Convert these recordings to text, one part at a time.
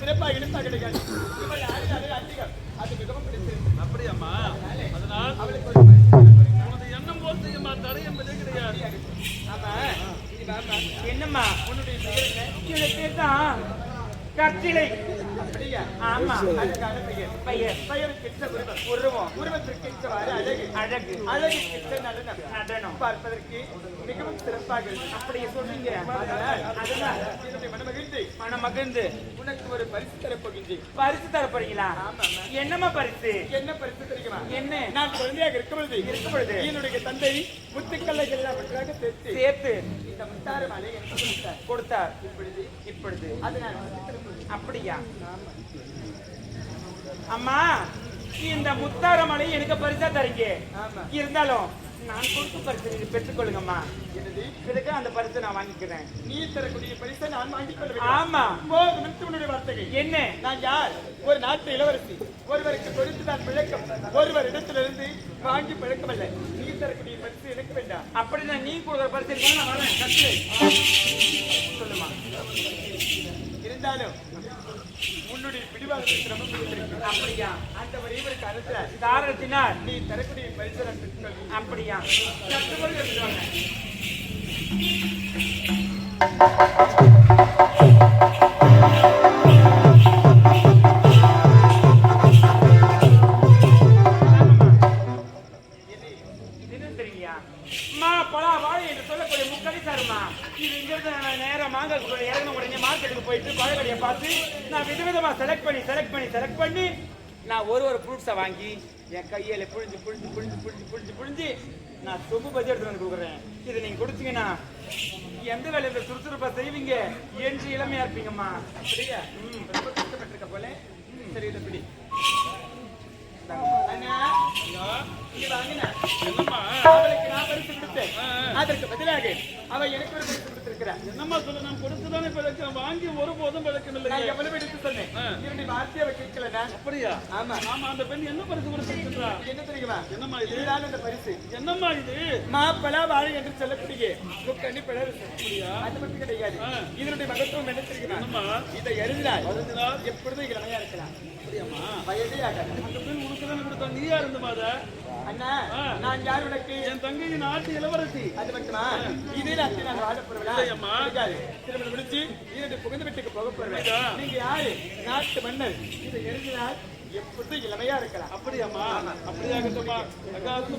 சிறப்பாக இழுத்தா கிடைக்காது. அது மிகவும் பிடித்திருக்கு அப்படியாம்மா. அதனால் அவளுக்கு? உனது எண்ணம் போல் செய்யுமா தடை என்பதே கிடையாது. என்னம்மா? உன்னுடைய எனக்கு தான் ஆமா. பெயர் பெயர் ஏற்ற உருவம் உருவம். உருவத்திற்கு ஏற்றவாறு அழகு. அழகு. அழகுக்கு ஏற்ற நடனம். நடனம். பார்ப்பதற்கு மிகவும் சிறப்பாக அப்படியே சொல்றீங்க அதனால் அதனால். என்னுடைய மனமகிழ்ந்து மனம் மகிழ்ந்து உனக்கு ஒரு பரிசு தரப் போகின்றேன் பரிசு தர போறீங்களா ஆமாம்மா. என்னம்மா பரிசு? என்ன பரிசு தெரியுமா? என்ன? நான் குழந்தையாக இருக்கும் பொழுது இருக்கும் பொழுது. என்னுடைய தந்தை எல்லாவற்றாக சேர்த்து சேர்த்து இந்த முத்தார மலை கொடுத்தார். கொடுத்தார். இப்பொழுது இப்பொழுது. அது நான் உனக்கு தரப் போகிறேன். அப்படியா? அம்மா இந்த முத்தாரமலை எனக்கு பரிசா தரீங்க. இருந்தாலும் நான் கொடுத்த பரிசு நீங்க பெற்றுக்கொள்ளுங்கம்மா. இதுக்கு அந்த பரிசை நான் வாங்கிக்கிறேன். நீ தரக்கூடிய பரிசை நான் வாங்கிக் கொள்ள வேண்டும். ஆமா. நிறுத்து உன்னுடைய வார்த்தைகள் என்ன? நான் யார்? ஒரு நாட்டு இளவரசி. ஒருவருக்கு கொடுத்து நான் பிழைக்கம். ஒருவர் இடத்திலிருந்து வாங்கி பிழைக்கம் அல்ல. நீ தரக்கூடிய பரிசு எனக்கு வேண்டாம். அப்படின்னா நீ கொடுக்குற பரிசு நான் வரேன். இருந்தாலும் உன்னுடைய ரொம்ப பிடித்திருக்கு அப்படியா? அந்த இவருக்கு அரச காரணத்தினால் நீ தரக்கூடிய பரிசு நான் பெற்றுக்கொள்வேன் அப்படியா? கட்டுப்படி எடுத்துவாங்க இது அம்மா பலா வாழை என்று சொல்லக்கூடிய முக்கடி தருமா இது இங்கிருந்து நான் நேரம் மாங்க இறங்கின உடனே மார்க்கெட்டுக்கு போயிட்டு பழக்கடையை பார்த்து நான் விதவிதமாக செலக்ட் பண்ணி செலக்ட் பண்ணி செலக்ட் பண்ணி நான் ஒரு ஒரு ஃப்ரூட்ஸை வாங்கி என் கையில் புழிஞ்சு புழிஞ்சு புழிஞ்சு புழிஞ்சு புழிஞ்சு புழிஞ்சு நான் சொம்பு பஜ்ஜி எடுத்து வந்து கொடுக்குறேன். இதை நீங்கள் கொடுத்தீங்கன்னா எந்த வேலையில் சுறுசுறுப்பாக செய்வீங்க? என்று இளமையாக இருப்பீங்கம்மா. சரியா ம், ரொம்ப கஷ்டப்பட்டிருக்க போல. சரி இதை பிடி. அதற்கு பதிலாக அவ எனக்கு ஒரு பரிசு கொடுத்திருக்கிறார் என்னம்மா சொல்ல நான் கொடுத்துதானே பிழைக்க வாங்கி ஒருபோதும் பிழைக்கவில்லை நான் எவ்வளவு எடுத்து சொன்னேன்? இரண்டு வார்த்தையை அவ கேட்கலனா அப்படியா? ஆமா. ஆமா அந்த பெண் என்ன பரிசு கொடுத்துருக்கா என்ன தெரியுமா? என்னம்மா இது? இதுதான் அந்த பரிசு. என்னம்மா இது? மாப்பழா வாழை என்று சொல்லக்கூடிய முக்கண்ணி பிளவு அது மட்டும் கிடையாது. இதனுடைய மகத்துவம் என்ன தெரியுமா? இதை அறிந்தால் எப்பொழுதும் இளமையா இருக்கலாம். அப்படியாம்மா? வயதே ஆகாது. அந்த பெண் உனக்கு தானே கொடுத்தா நீயா இருந்த மாதா? அண்ணா நான் யார் உனக்கு? என் தங்கையின் நாட்டு இளவரசி. அது மட்டுமா? இதே ராத்திரி நான் வாழ போறவளா இல்லையம்மா. இருக்காது. திருமணம் முடிச்சு இரண்டு புகுந்த வீட்டுக்கு போக போறேன் நீங்க யாரு? நாட்டு மன்னர். இதை எழுதினால் எப்பொழுதும் இளமையா இருக்கலாம். அப்படியாம்மா. அப்படியாகட்டும்மா. அக்கா இருந்து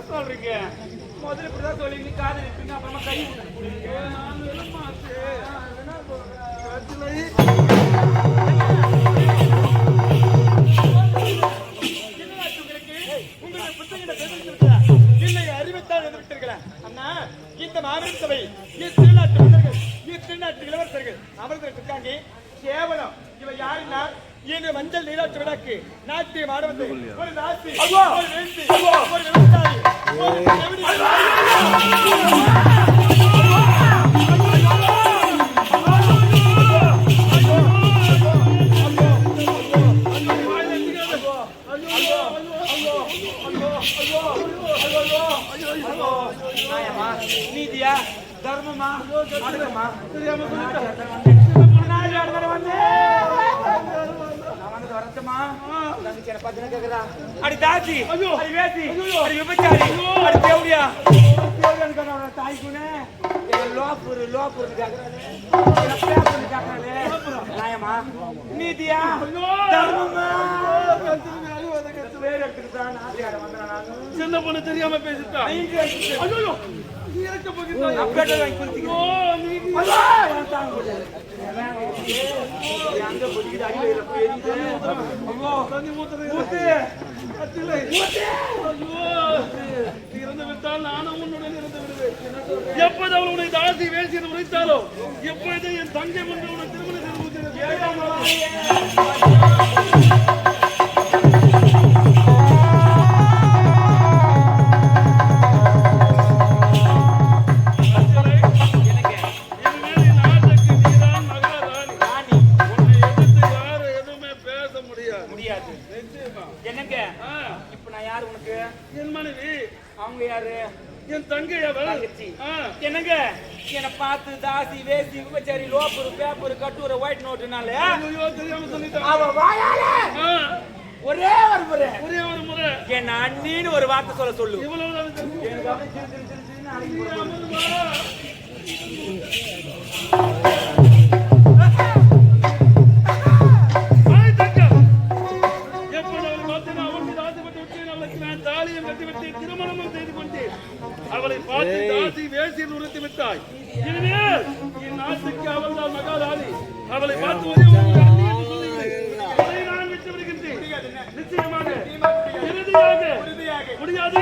என்ன சொல்றீங்க முதல்ல இப்படிதான் சொல்லி காதல் இருப்பீங்க அப்புறமா கை விட்டுருப்பீங்க. புத்தகங்களை இல்லை, அண்ணா, இந்த மாபெரும் சபை, இத்திருநாட்டு மன்னர்கள், இத்திருநாட்டு இளவரசர்கள் அமர்ந்து இருக்காங்க. கேவலம் இவ யாருன்னா இன்று மஞ்சள் நீராட்டு விழாக்கு நாட்டியம் வந்து ஒரு நாசி ஒரு வேண்டி ஒரு விவசாயி ஒரு? நீதியா? தர்மமா? அடக்கமா தெரியாம சொல்லிட்டேன் நான் யார் தர வந்தேன் நான் வந்து வரட்டுமா தங்கச்சி என்ன கேக்குறா? அடி தாசி, ஐயோ. அடி வேசி. அடி விபச்சாரி. அடி தேவடியா. தேவடியான்னு அவன தாய்க்குனே, லோப்பரு, லோப்பருன்னு கேக்குறானே. என் பேப்பர்னு கேக்குறானே. நியாயமா? நீதியா? தர்மமா? சின்ன பொண்ணு தெரியாம பேசிட்டா. ஐயோ நீ இறக்க போகிறாய் அப்பேட்டை வாங்கி குடிச்சிக்க. ஓ நீ ஐயோ, என் தாங்க முடியாது. இறந்து விட்டால் நானும் உன்னுடன் இருந்து விடுவேன் எப்போது அவள் உன்னை தாசி வேசி உரைத்தாலோ எப்பொழுது என் தங்கை வந்து உன்னை திருமணம் முடியாது. என்னங்க? இப்ப நான் யாரு உனக்கு? என் மனைவி. அவங்க யாரு? என் தங்கச்சி. என்னங்க? என்னை பார்த்து தாசி வேசி விபச்சாரி லோப்பரு பேப்பர் கட்டுரை ஒயிட் நோட்டுனால அவ வாயால! ஒரே ஒரு முறை. ஒரே ஒரு முறை. என் அண்ணின்னு ஒரு வார்த்தை சொல்ல சொல்லு. இவ்வளவு வேசியில் உறுத்தி விட்டாய். இனிமேல் இந்நாட்டுக்கு அவள் தான் மகாராணி. அவளை பார்த்து நான் விட்டு விடுகின்றேன். நிச்சயமாக முடியாது.